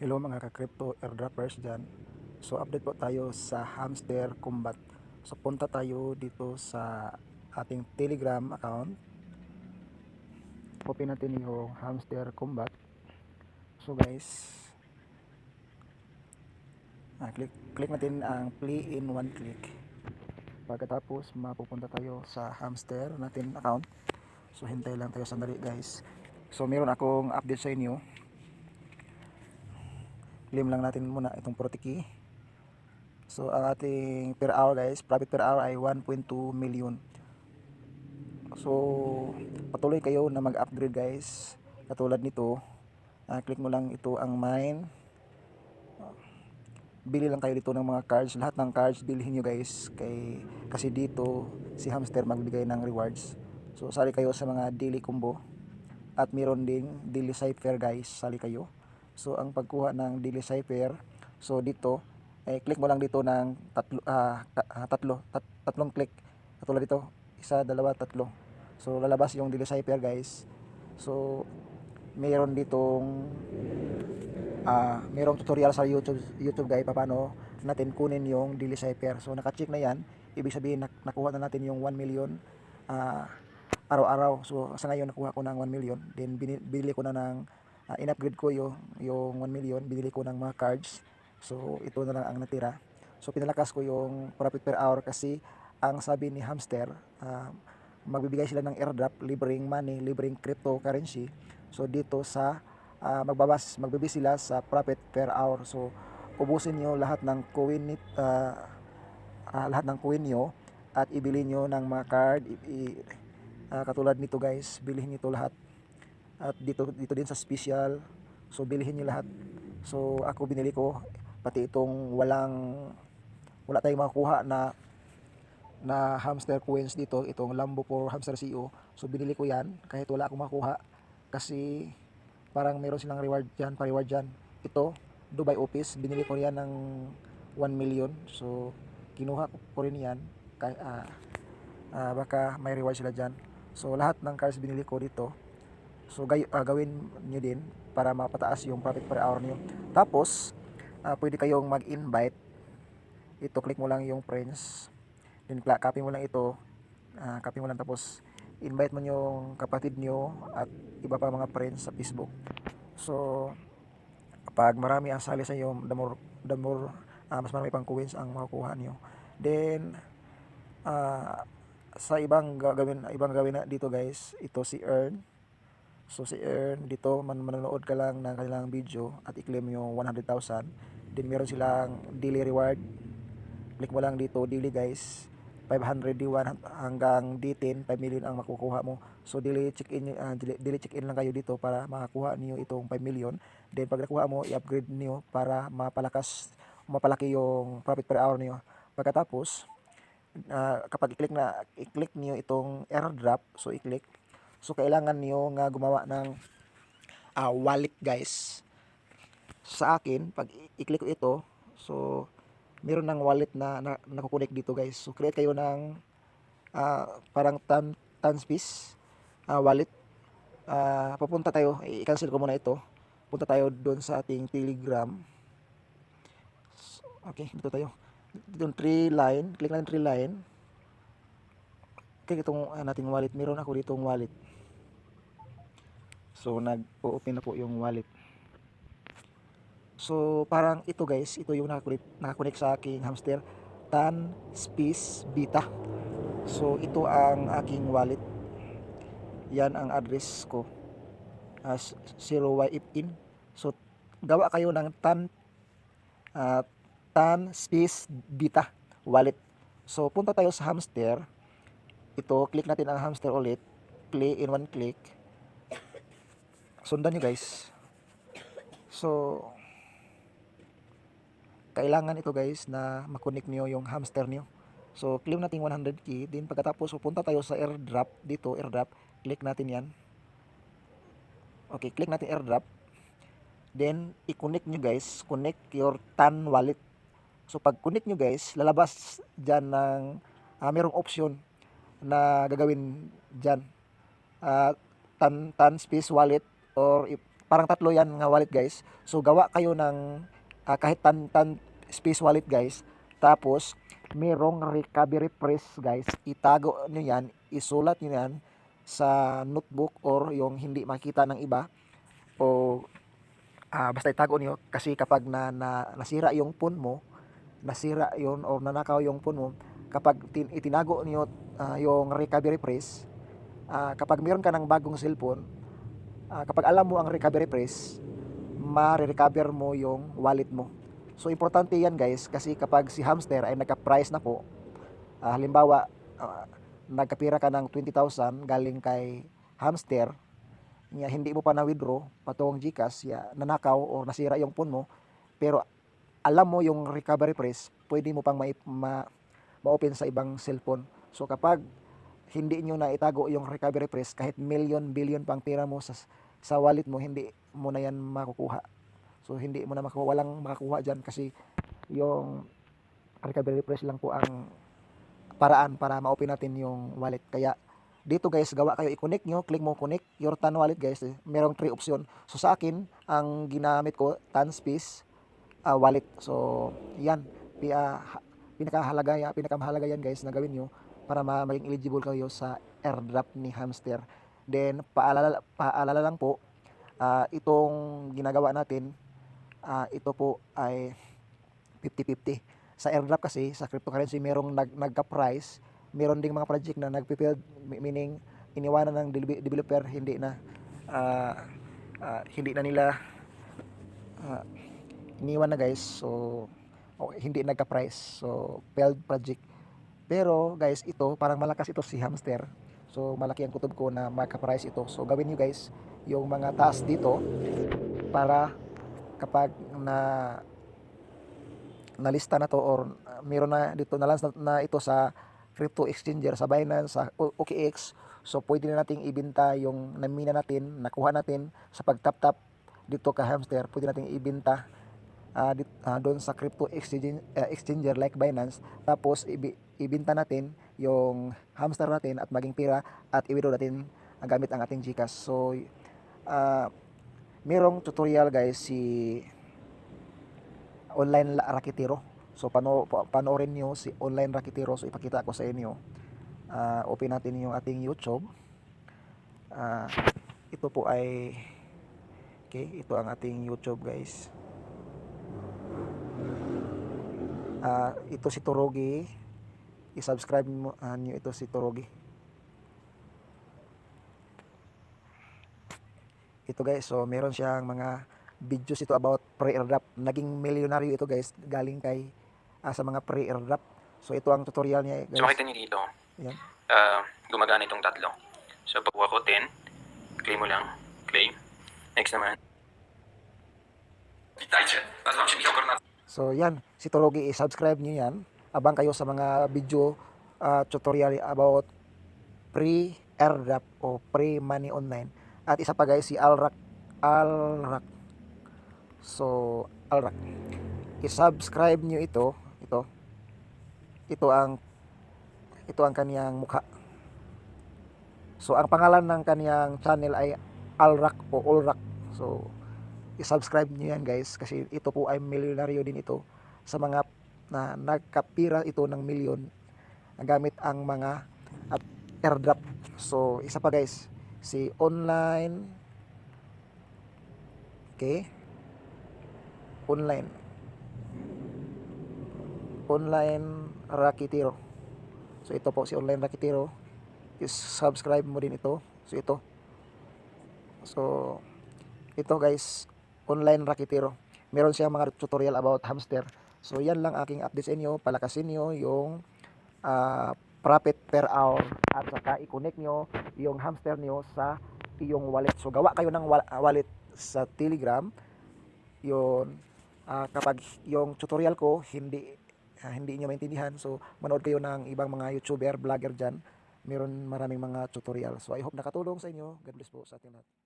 Hello mga ka-crypto airdroppers dyan. So update po tayo sa Hamster Combat. So punta tayo dito sa ating Telegram account. Open natin yung Hamster Combat. So guys, ah, click, click natin ang play in one click. Pagkatapos mapupunta tayo sa Hamster natin account. So hintay lang tayo sandali guys. So meron akong update sa inyo claim lang natin muna itong protiki so ang ating per hour guys profit per hour ay 1.2 million. So patuloy kayo na mag upgrade guys. Katulad nito ah, click mo lang ito ang mine. Bili lang kayo dito ng mga cards. Lahat ng cards bilhin nyo guys. Kay, kasi dito si hamster magbigay ng rewards. So sali kayo sa mga daily combo. At meron ding daily cipher guys. Sali kayo So ang pagkuha ng daily cipher, so dito eh, click mo lang dito ng tatlo ta- ah, tatlo tat- tatlong click. Katulad dito, isa, dalawa, tatlo. So lalabas yung daily cipher guys. So mayroon ditong ah mayroong tutorial sa YouTube YouTube guys paano natin kunin yung daily cipher. So naka-check na 'yan. Ibig sabihin nak- nakuha na natin yung 1 million ah, araw-araw. So sa ngayon nakuha ko ng 1 million. Then bini- binili ko na ng ah, in-upgrade ko yung, yung 1 million, binili ko ng mga cards. So, ito na lang ang natira. So, pinalakas ko yung profit per hour kasi ang sabi ni Hamster, ah, magbibigay sila ng airdrop, libreng money, libreng cryptocurrency. So, dito sa ah, magbabas, magbibigay sila sa profit per hour. So, ubusin nyo lahat ng coin, ah, ah, lahat ng coin nyo at ibili nyo ng mga card. I- i- ah, katulad nito guys, bilhin nyo ito lahat at dito dito din sa special. So bilhin niyo lahat. So ako binili ko pati itong walang wala tayong makuha na na hamster coins dito. Itong Lambo for hamster CEO so binili ko yan kahit wala akong makuha kasi parang meron silang reward dyan pa reward dyan. Ito Dubai office. Binili ko yan ng 1 million. So kinuha ko rin yan. Kay ah, ah, baka may reward sila dyan. So lahat ng cars binili ko dito So gay, ah, gawin nyo din para mapataas yung profit per hour nyo. Tapos, ah, pwede kayong mag-invite. Ito, click mo lang yung friends. Then copy mo lang ito. ah, copy mo lang tapos invite mo yung kapatid nyo at iba pa mga friends sa Facebook. So, kapag marami ang sali sa iyo, the more, the more ah, mas marami pang coins ang makukuha nyo. Then, ah, sa ibang gagawin ibang gawin na dito guys, ito si Earn. So si Earn, dito man manonood ka lang ng kanilang video at i-claim yung 100,000. Then meron silang daily reward. Click mo lang dito, daily guys. 500 D1 hanggang D10, 5 million ang makukuha mo. So daily check-in uh, daily check-in lang kayo dito para makakuha niyo itong 5 million. Then pag nakuha mo, i-upgrade niyo para mapalakas mapalaki yung profit per hour niyo. Pagkatapos, ah, kapag i-click na i-click niyo itong airdrop, so i-click So kailangan niyo nga gumawa ng ah, wallet guys. Sa akin, pag i-click ko ito, so meron ng wallet na, na nakukunik dito guys. So create kayo ng ah, parang tan Tanspace ah, wallet. Ah, papunta tayo, i-cancel ko muna ito. Punta tayo doon sa ating Telegram. So, Okay, dito tayo. Dito yung tree line, click yung tree line. Click itong ah, nating wallet. Meron ako dito wallet. So nag-open na po yung wallet. So parang ito guys, ito yung nakakunik, nakakunik sa aking hamster Tan Space Beta. So ito ang aking wallet. Yan ang address ko. As 0YFIN. So gawa kayo ng Tan ah, Tan Space Beta wallet. So punta tayo sa hamster. Ito, click natin ang hamster ulit. Play in one click sundan nyo guys. So kailangan ito guys na makonek nyo yung hamster nyo. So claim natin 100k din pagkatapos pupunta tayo sa airdrop dito. Airdrop click natin yan. Okay click natin airdrop. Then i-connect nyo guys. Connect your TAN wallet. So pag connect nyo guys lalabas dyan ng ah, merong option na gagawin dyan. Ah, tan tan space wallet or parang tatlo yan nga wallet guys. So gawa kayo ng ah, kahit tan tan space wallet guys. Tapos merong recovery phrase guys. Itago nyo yan, isulat nyo yan sa notebook or yung hindi makita ng iba o ah, basta itago niyo kasi kapag na, na nasira yung phone mo, nasira yon or nanakaw yung phone mo, kapag tin, itinago niyo ah, yung recovery phrase, ah, kapag meron ka ng bagong cellphone, ah, kapag alam mo ang recovery phrase, ma-recover mo yung wallet mo. So importante yan guys kasi kapag si hamster ay nagka-price na po, ah, halimbawa ah, nagkapira ka ng 20,000 galing kay hamster, niya hindi mo pa na-withdraw patungong GCash, ya nanakaw o nasira yung phone mo, pero alam mo yung recovery price, pwede mo pang ma, ma, ma-open sa ibang cellphone. So kapag hindi nyo na itago yung recovery price, kahit million, billion pang pera mo sa, sa wallet mo, hindi mo na yan makukuha. So hindi mo na makukuha, walang makakuha dyan kasi yung recovery price lang po ang paraan para ma-open natin yung wallet. Kaya dito guys, gawa kayo i-connect nyo, click mo connect your TAN wallet guys. Eh, Merong three option. So sa akin, ang ginamit ko, TAN Space ah, wallet. So yan, pi, ha- pinakahalaga, pinakamahalaga yan guys na gawin nyo para ma- maging eligible kayo sa airdrop ni Hamster. Then paalala, paalala lang po, ah, itong ginagawa natin, ah, ito po ay 50-50. Sa airdrop kasi, sa cryptocurrency, merong nag, nagka-price, meron ding mga project na nagpipild, meaning iniwanan ng devel- developer, hindi na, ah, ah, hindi na nila ah, iniwan na guys, so o, hindi nagka-price, so failed project. Pero guys, ito, parang malakas ito si hamster. So malaki ang kutob ko na maka-price ito. So gawin nyo guys, yung mga task dito, para kapag na nalista na to or uh, meron na dito na na, na ito sa crypto exchanger sa Binance sa OKX so pwede na nating ibenta yung namina natin nakuha natin sa pagtap tap dito ka hamster pwede nating ibenta ah, doon sa crypto exchanger, exchanger like Binance tapos ibi, ibenta natin yung hamster natin at maging pira at i-withdraw natin gamit ang ating GCash so ah, merong tutorial guys si online rakitero. So pano pa- panoorin niyo si online rakitero. So ipakita ko sa inyo. Ah, open natin yung ating YouTube. Ah, ito po ay Okay, ito ang ating YouTube, guys. Ah, ito si Torogi. I-subscribe mo ah, niyo ito si Torogi. Ito guys, so meron siyang mga videos ito about pre-airdrop. Naging milyonaryo ito guys, galing kay ah, sa mga pre-airdrop. So ito ang tutorial niya So guys. makita niyo dito, Yan. ah, gumagana itong tatlo. So pag ko 10, claim mo lang, claim. Next naman. Witajcie, nazywam się Michał Kornacki. So yan, si Torogi i-subscribe niyo yan. Abang kayo sa mga video ah, tutorial about pre-airdrop o pre-money online. At isa pa guys, si Alrak Alrak. So, Alrak. I-subscribe niyo ito, ito. Ito ang ito ang kaniyang mukha. So, ang pangalan ng kaniyang channel ay Alrak o Olrak. So, i-subscribe niyo yan guys kasi ito po ay milyonaryo din ito sa mga na nagkapira ito ng milyon gamit ang mga at airdrop. So, isa pa guys, si online Okay? Online. Online Rakitiro. So, ito po si online Rakitiro. I-subscribe mo din ito. So, ito. So, ito guys, online Rakitiro. Meron siya mga tutorial about hamster. So, yan lang aking update sa inyo. Palakasin nyo yung ah, profit per hour at saka i-connect nyo yung hamster nyo sa iyong wallet. So, gawa kayo ng wa- wallet sa Telegram. Yun, ah, kapag yung tutorial ko, hindi ah, hindi nyo maintindihan. So, manood kayo ng ibang mga YouTuber, vlogger dyan. Meron maraming mga tutorial. So, I hope nakatulong sa inyo. God bless po sa ating lahat.